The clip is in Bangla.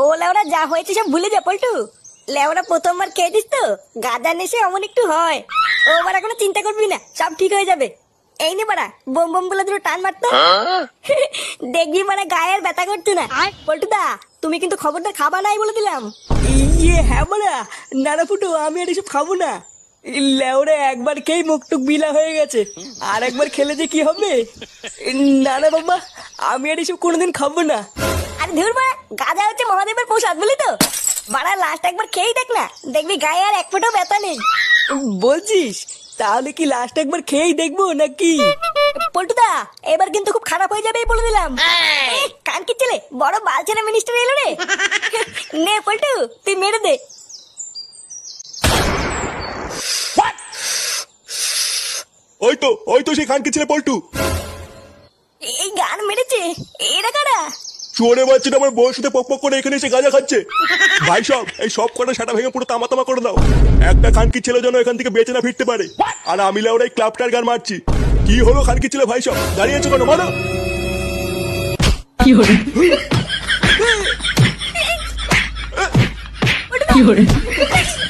ও লেওরা, যা হয়েছে সব ভুলে যা, পল্টু। লেওরা, প্রথমবার খেয়েছিস তো। গাঁজা নেশে অমন একটু হয়। ও বারা কোনো চিন্তা করবি না, সব ঠিক হয়ে যাবে। এই নে বাড়া, বোম বোম বলে দুটো টান মারতো। দেখবি মানে গায়ের ব্যথা করছে না। পল্টু দা, তুমি কিন্তু খবরটা খাবা নাই বলে দিলাম। ইয়ে হ্যাঁ বলা নানা ফুটো, আমি আর এসব খাব না। লেওরে, একবার খেয়েই মুখটুক বিলা হয়ে গেছে। আর একবার খেলে যে কি হবে? না না বাবা, আমি আর এসব কোনোদিন খাব না। আরে ধুর বাড়া গাঁজা হচ্ছে মহাদেবের প্রসাদ বুঝলি তো? বাড়া লাস্ট একবার খেয়েই দেখ না দেখবি গায়ে আর এক ফোঁটাও ব্যথা নেই। বলছিস? তাহলে কি লাস্ট একবার খেয়েই দেখব নাকি? পল্টুদা এবার কিন্তু খুব খারাপ হয়ে যাবে বলে দিলাম। এ, কান কি ছেলে বড় বালছেনা মিনিস্টার এলো রে। নে পল্টু তুই মেরে দে। ওই তো ওই তো সেই খানকে ছেলে পল্টু। এই গান মেরেছে। চোরে বাচ্চাটা আমার বউয়ের সাথে পক পক করে এখানে এসে গাঁজা খাচ্ছে। ভাই সব এই সব কটা সাটা ভেঙে পুরো তামা তামা করে দাও। একটা খানকি ছেলে যেন এখান থেকে বেঁচে না ফিরতে পারে। আর আমি ওরা এই ক্লাবটার গান মারছি। কি হলো খানকি ছেলে ভাই সব? দাঁড়িয়ে আছো কেন? বলো। পল্টুদা